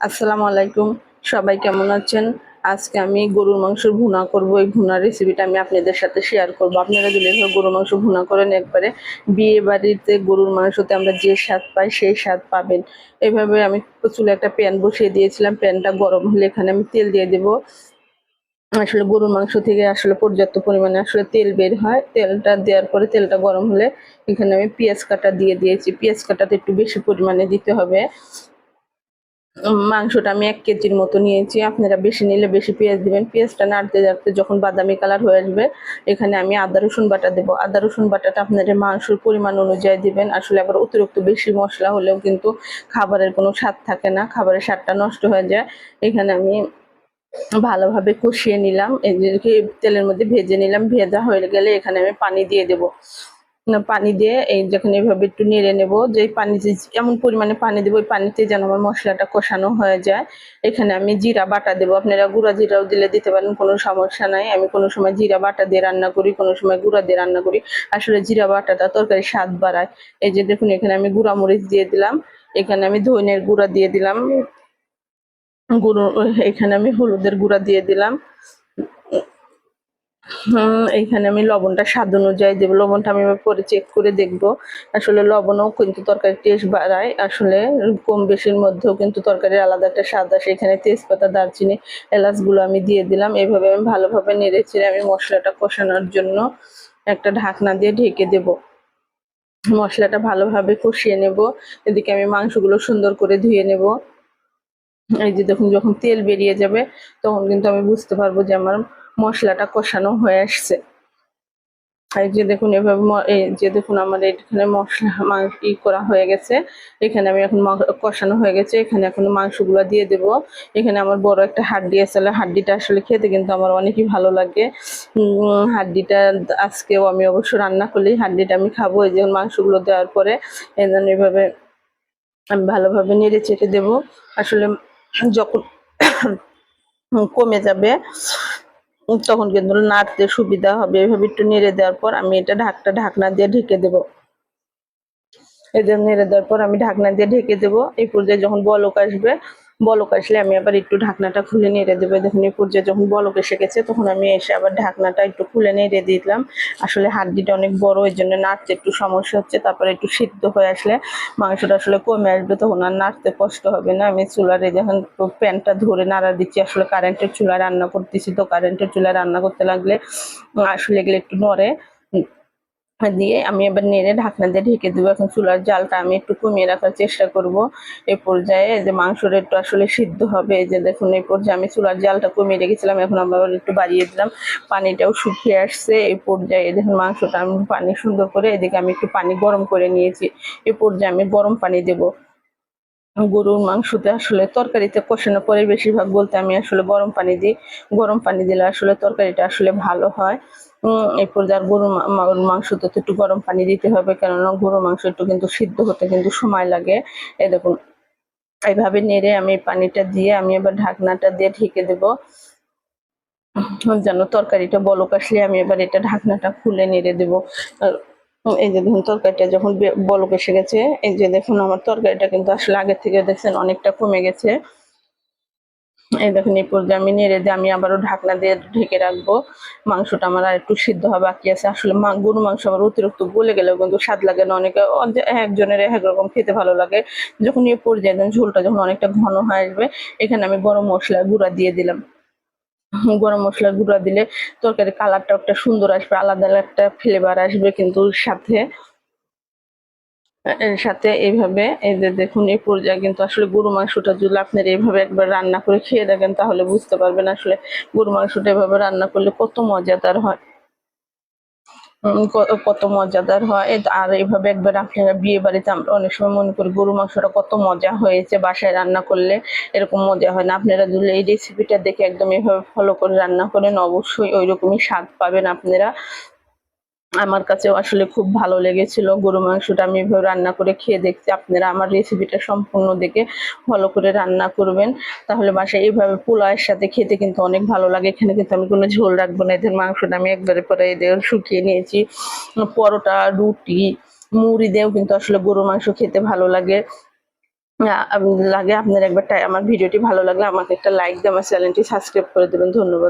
আসসালামু আলাইকুম। সবাই কেমন আছেন? আজকে আমি গরুর মাংসের ভুনা করব। এই ভুনার রেসিপিটা আমি আপনাদের সাথে শেয়ার করব। আপনারা যদি গরুর মাংস ভুনা করেন, একবারে বিয়ে বাড়িতে গরুর মাংসতে আমরা যে স্বাদ পাই, সেই স্বাদ পাবেন। এভাবে আমি চুলে একটা প্যান বসিয়ে দিয়েছিলাম। প্যানটা গরম হলে এখানে আমি তেল দিয়ে দেবো। আসলে গরুর মাংস থেকে আসলে পর্যাপ্ত পরিমাণে আসলে তেল বের হয়। তেলটা দেওয়ার পরে তেলটা গরম হলে এখানে আমি পেঁয়াজ কাটা দিয়ে দিয়েছি। পেঁয়াজ কাটাটা একটু বেশি পরিমাণে দিতে হবে। মাংসটা আমি এক কেজির মতো নিয়েছি। আপনারা বেশি নিলে বেশি পেঁয়াজ দিবেন। পেঁয়াজটা নাড়তে নাড়তে যখন বাদামি কালার হয়ে আসবে, এখানে আমি আদা, রসুন বাটা দেবো। আদা, রসুন বাটাটা আপনাদের মাংসের পরিমাণ অনুযায়ী দিবেন। আসলে আবার অতিরিক্ত বেশি মশলা হলেও কিন্তু খাবারের কোনো স্বাদ থাকে না। খাবারের স্বাদটা নষ্ট হয়ে যায়। এখানে আমি ভালোভাবে কষিয়ে নিলাম। তেলের মধ্যে ভেজে নিলাম। ভেজা হয়ে গেলে এখানে আমি পানি দিয়ে দেব। পানি দিয়ে এই যখন এভাবে একটু নেড়ে নেব, যে পানিতে এমন পরিমাণে পানি দেবো, ওই পানিতে যেন আমার মশলাটা কষানো হয়ে যায়। এখানে আমি জিরা বাটা দেবো। আপনারা গুঁড়া জিরাও দিলে দিতে পারেন, কোনো সমস্যা নাই। আমি কোনো সময় জিরা বাটা দিয়ে রান্না করি, কোনো সময় গুঁড়া দিয়ে রান্না করি। আসলে জিরা বাটাটা তরকারি স্বাদ বাড়ায়। এই যে দেখুন, এখানে আমি গুঁড়া মরিচ দিয়ে দিলাম। এখানে আমি ধনের গুঁড়া দিয়ে দিলাম। গুঁড়ো, এখানে আমি হলুদের গুঁড়া দিয়ে দিলাম। এইখানে আমি লবণটা স্বাদ অনুযায়ী দেবো। লবণটা আমি পরে চেক করে দেখব। আসলে লবণও কিন্তু তরকারির টেস্ট বাড়ায়। আসলে কম বেশির মধ্যেও কিন্তু তরকারির আলাদা একটা স্বাদ আসে। এখানে তেজপাতা, দারচিনি, এলাচগুলো আমি দিয়ে দিলাম। এইভাবে আমি ভালোভাবে নেড়ে চেড়ে আমি মশলাটা কষানোর জন্য একটা ঢাকনা দিয়ে ঢেকে দেব। মশলাটা ভালোভাবে কষিয়ে নেব। এদিকে আমি মাংসগুলো সুন্দর করে ধুয়ে নেব। এই যে দেখুন, যখন তেল বেরিয়ে যাবে, তখন কিন্তু আমি বুঝতে পারব যে আমার মশলাটা কষানো হয়ে আসছে। এই যে দেখুন, এভাবে এই যে দেখুন আমার এখানে মশলা মাংস ই করা হয়ে গেছে। এখানে আমি এখন কষানো হয়ে গেছে। এখানে এখন মাংসগুলো দিয়ে দেব। এখানে আমার বড় একটা হাড্ডি আসলে হাড্ডিটা আসলে খেতে কিন্তু আমার অনেকই ভালো লাগে। হাড্ডিটা আজকেও আমি অবশ্য রান্না করলেই হাড্ডিটা আমি খাব। এই যে মাংসগুলো দেওয়ার পরে এই জন্য এভাবে আমি ভালোভাবে নেড়ে চেটে দেবো। আসলে যখন কমে যাবে তখন কিন্তু নাড়তে সুবিধা হবে। এভাবে একটু নেড়ে দেওয়ার পর আমি এটা ঢাকটা, ঢাকনা দিয়ে ঢেকে দেব। এদের নেড়ে দেওয়ার পর আমি ঢাকনা দিয়ে ঢেকে দেবো। এই পর্যায়ে যখন বলক আসবে বলক আসলে আমি আবার একটু ঢাকনাটা খুলে নেড়ে দেবো দেখুন, এই পর্যায়ে যখন বলক এসে গেছে, তখন আমি এসে আবার ঢাকনাটা একটু খুলে নেড়ে দিলাম। আসলে হাড্ডিটা অনেক বড় ওই জন্য নাড়তে একটু সমস্যা হচ্ছে, তারপরে একটু সিদ্ধ হয়ে আসলে মাংসটা আসলে কমে আসবে, তখন আর নাড়তে কষ্ট হবে না। আমি চুলারে যখন প্যানটা ধরে নাড়া দিচ্ছি, আসলে কারেন্টের চুলা রান্না করতেছি তো কারেন্টের চুলায় রান্না করতে লাগলে আসলে এগুলো একটু নড়ে। দিয়ে আমি এবার নেড়ে ঢাকনা দিয়ে ঢেকে দেবো। এখন চুলার জালটা আমি একটু কমিয়ে রাখার চেষ্টা করব। এই পর্যায়ে যে মাংসটা একটু আসলে সিদ্ধ হবে যে দেখুন, এই পর্যায়ে আমি চুলার জালটা কমিয়ে রেখেছিলাম। এখন আমরা একটু বাড়িয়ে দিলাম। পানিটাও শুকিয়ে আসছে। এই পর্যায়ে দেখুন, মাংসটা আমি পানি সুন্দর করে এদিকে আমি একটু পানি গরম করে নিয়েছি। এই পর্যায়ে আমি গরম পানি দেবো। গরুর মাংসতে আসলে তরকারিতে কষানোর পরে বেশিরভাগ বলতে আমি আসলে গরম পানি দিই। গরম পানি দিলে আসলে তরকারিটা আসলে ভালো হয়। এই পর্যায়ে গরুর মাংসতে তো একটু গরম পানি দিতে হবে, কেননা গরুর মাংস একটু কিন্তু সিদ্ধ হতে কিন্তু সময় লাগে। এই দেখুন এইভাবে নেড়ে আমি পানিটা দিয়ে আমি এবার ঢাকনাটা দিয়ে ঢেকে দেবো। যেন তরকারিটা বলক আসলে আমি এবার এটা ঢাকনাটা খুলে নেড়ে দেবো। এই যে দেখুন, তরকারিটা যখন বলক এসে গেছে, এই যে দেখুন, আমার তরকারিটা কিন্তু আসলে আগের থেকে দেখছেন অনেকটা কমে গেছে। এই দেখুন, এই পর্যায়ে নেড়ে দিয়ে আমি আবারও ঢাকনা দিয়ে ঢেকে রাখব। মাংসটা আমার আর একটু সিদ্ধ হবে বাকি আছে। আসলে মা- গরু মাংস আবার অতিরিক্ত গলে গেলেও কিন্তু স্বাদ লাগে না। অনেকে একজনের এক রকম খেতে ভালো লাগে। যখন এই পর্যায়ে দেন, ঝোলটা যখন অনেকটা ঘন হয়ে আসবে, এখানে আমি গরম মশলা গুঁড়া দিয়ে দিলাম। গরম মশলার গুঁড়া দিলে তরকারি কালারটা একটা সুন্দর আসবে, আলাদা একটা ফ্লেভার আসবে কিন্তু সাথে। এর সাথে এইভাবে এই যে দেখুন, এই পর্যায়ে কিন্তু আসলে গরু মাংসটা যদি আপনারা এইভাবে একবার রান্না করে খেয়ে দেখেন, তাহলে বুঝতে পারবেন আসলে গরু মাংসটা এভাবে রান্না করলে কত মজাদার হয়। কত মজাদার হয়। আর এইভাবে একবার আপনারা বিয়ে বাড়িতে আমরা অনেক সময় মনে করি গরু মাংসটা কত মজা হয়েছে বাসায় রান্না করলে, এরকম মজা হয় না। আপনারা যদি এই রেসিপিটা দেখে একদম এভাবে ফলো করে রান্না করেন, অবশ্যই ওই রকমই স্বাদ পাবেন আপনারা। আমার কাছেও আসলে খুব ভালো লেগেছিল। গরু মাংসটা আমি এভাবে রান্না করে খেয়ে দেখছি। আপনারা আমার রেসিপিটা সম্পূর্ণ দেখে ফলো করে রান্না করবেন। তাহলে বাসায় এইভাবে পোলাওয়ের সাথে খেতে কিন্তু অনেক ভালো লাগে। এখানে কিন্তু আমি কোনো ঝোল রাখব না। এদের মাংসটা আমি একবারে পরে এদের শুকিয়ে নিয়েছি। পরোটা, রুটি, মুড়ি দিয়েও কিন্তু আসলে গরু মাংস খেতে ভালো লাগে। লাগে। আপনার একবার আমার ভিডিওটি ভালো লাগলে আমাকে একটা লাইক দিয়ে চ্যানেলটি সাবস্ক্রাইব করে দেবেন। ধন্যবাদ।